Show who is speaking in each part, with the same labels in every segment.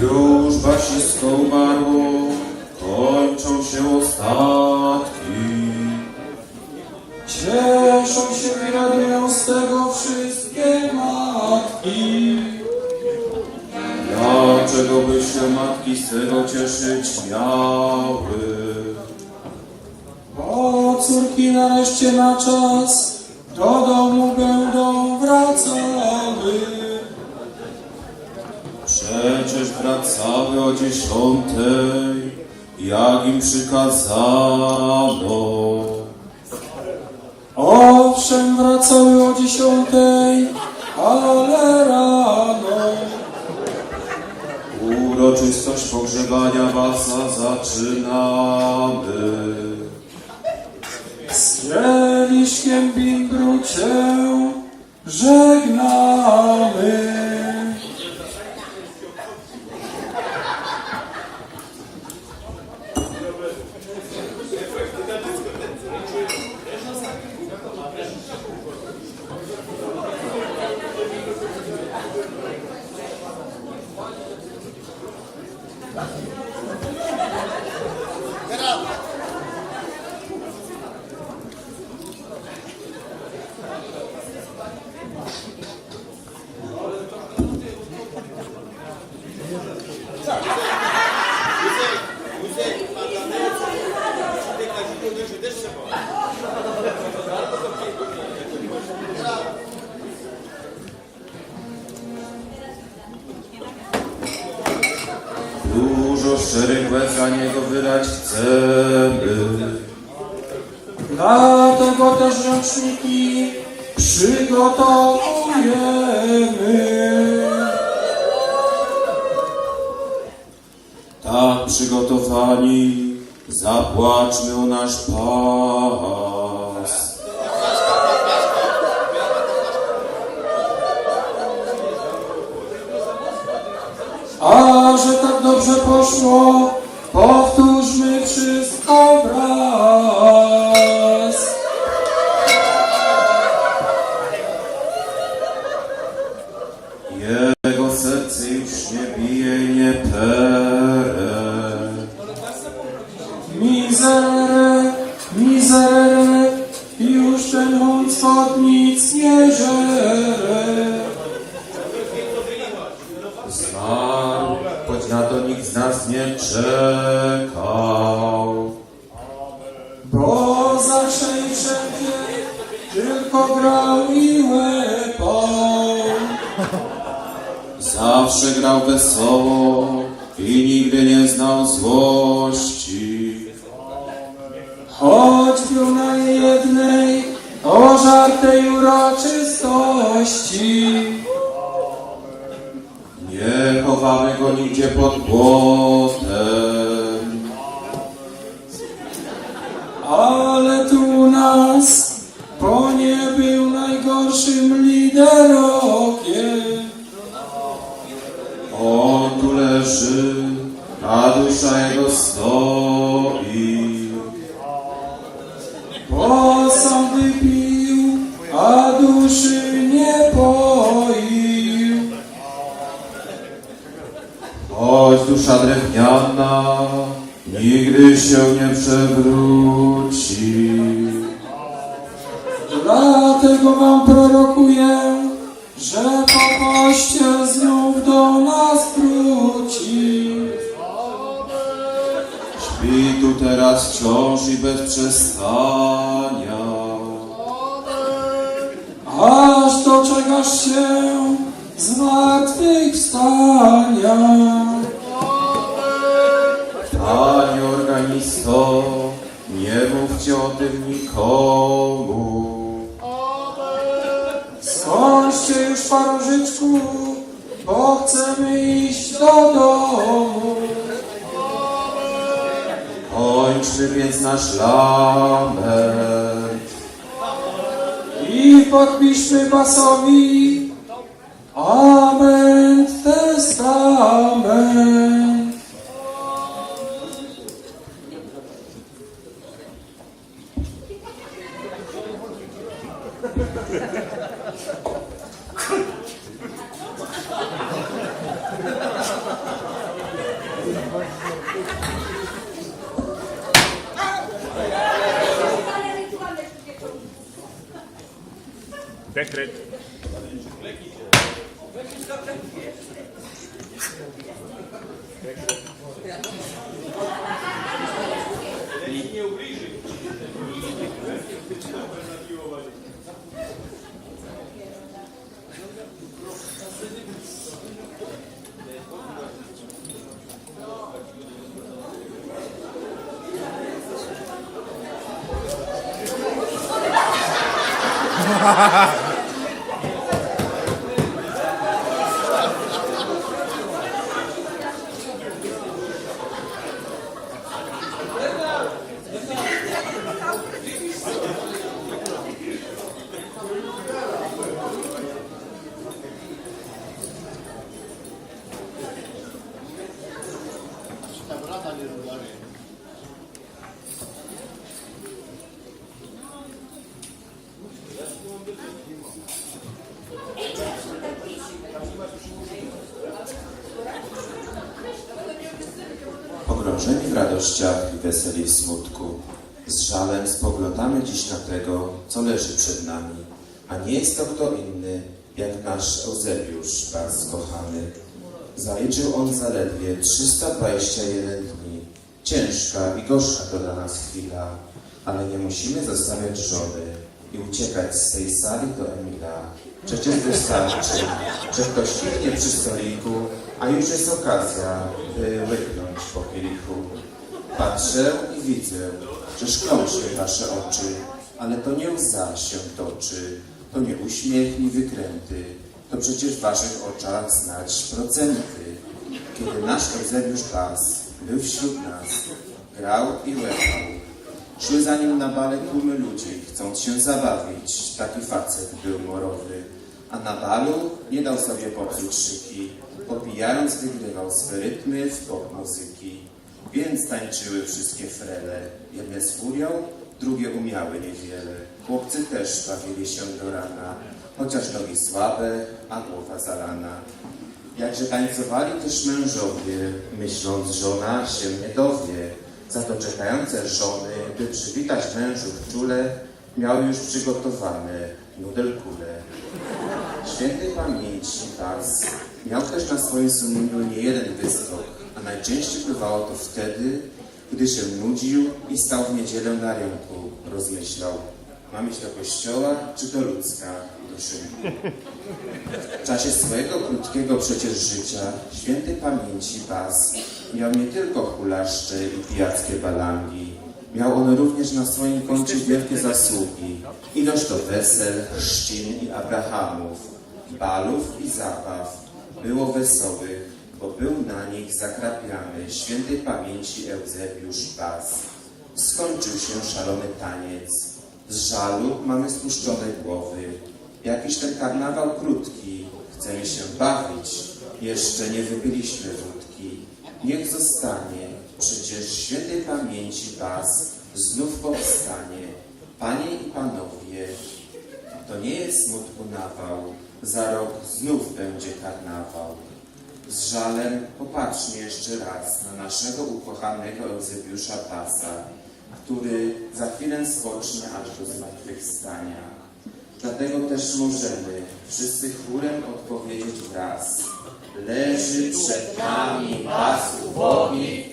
Speaker 1: Gdy już basisko umarło,
Speaker 2: kończą się
Speaker 1: ostatnie. Jak im przykazano.
Speaker 2: Owszem, wracały o dziesiątej, ale rano.
Speaker 1: Uroczystość pogrzebania was zaczynamy.
Speaker 2: Z kieliszkiem bimbru żegnamy.
Speaker 1: Dużo szczerych łez za niego wydać chcemy.
Speaker 2: Dlatego też roczniki przygotowujemy.
Speaker 1: Tak przygotowani, zapłaczmy o nasz pas.
Speaker 2: A dobrze poszło, Zawsze grał
Speaker 1: wesoło i nigdy nie znał złości.
Speaker 2: Choć był na jednej ożartej uroczystości.
Speaker 1: Nie chowamy go nigdzie pod płotem.
Speaker 2: Ale tu u nas, bo nie był najgorszym liderokiem.
Speaker 1: Leży, a dusza jego stoi.
Speaker 2: Sam wypił, a duszy nie poił.
Speaker 1: Choć dusza drewniana nigdy się nie przewróci.
Speaker 2: Dlatego wam prorokuję,
Speaker 1: teraz wciąż i bez przestania.
Speaker 2: Aż doczekasz się zmartwychwstania.
Speaker 1: Panie organisto, nie mówcie o tym nikomu.
Speaker 2: Skończcie już parużyczku, bo chcemy iść do domu.
Speaker 1: Kończmy więc nasz lament.
Speaker 2: I podpiszmy basowi Amen Testament.
Speaker 3: Backtrack.
Speaker 4: Літнє обліжі. ha ha ha radościach i weseli w smutku, z żalem spoglądamy dziś na tego, co leży przed nami, a nie jest to kto inny, jak nasz Eusebiusz, bardzo kochany. Zaliczył on zaledwie 321 dni. Ciężka i gorsza to dla nas chwila, ale nie musimy zostawiać żony i uciekać z tej sali do Emila. Przecież wystarczy, że ktoś kliknie przy stoliku, a już jest okazja, by łyknąć po kielichu. Patrzę i widzę, że szklą się wasze oczy, ale to nie łza się toczy, to nie uśmiech ni wykręty, to przecież w waszych oczach znać procenty. Kiedy nasz Eusebiusz Bas był wśród nas, grał i łepał, Szły za nim na bale tłumy ludzi, chcąc się zabawić. Taki facet był morowy. A na balu nie dał sobie popsuć szyki. Popijając wygrywał swe rytmy w pop muzyki. Więc tańczyły wszystkie frele. Jedne z furią, drugie umiały niewiele. Chłopcy też bawili się do rana. Chociaż nogi słabe, a głowa zalana. Jakże tańcowali też mężowie, myśląc, żona się nie dowie. Za to czekające żony, by przywitać mężów czule, miały już przygotowane nudelkule. Świętej pamięci Bas miał też na swoim sumieniu nie jeden występ, a najczęściej bywało to wtedy, gdy się nudził i stał w niedzielę na rynku, rozmyślał. Mam iść do kościoła, czy do ludzka, do szynku? W czasie swojego krótkiego przecież życia świętej pamięci Bas miał nie tylko hulaszcze i pijackie balangi. Miał on również na swoim koncie wielkie zasługi. Ilość to wesel, chrzcin i Abrahamów, balów i zabaw. Było wesołych, bo był na nich zakrapiany świętej pamięci Eusebiusz Bas. Skończył się szalony taniec. Z żalu mamy spuszczone głowy. Jakiś ten karnawał krótki, chcemy się bawić, jeszcze nie wypiliśmy wódki. Niech zostanie, przecież świętej pamięci Was znów powstanie. Panie i Panowie, to nie jest smutku nawał, za rok znów będzie karnawał. Z żalem popatrzmy jeszcze raz na naszego ukochanego Eusebiusza Pasa, który za chwilę spocznie aż do zmartwychwstania. Dlatego też możemy wszyscy chórem odpowiedzieć wraz. Leży przed nami pas ubogi,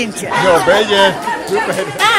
Speaker 5: zdjęcie.
Speaker 6: No będzie, super.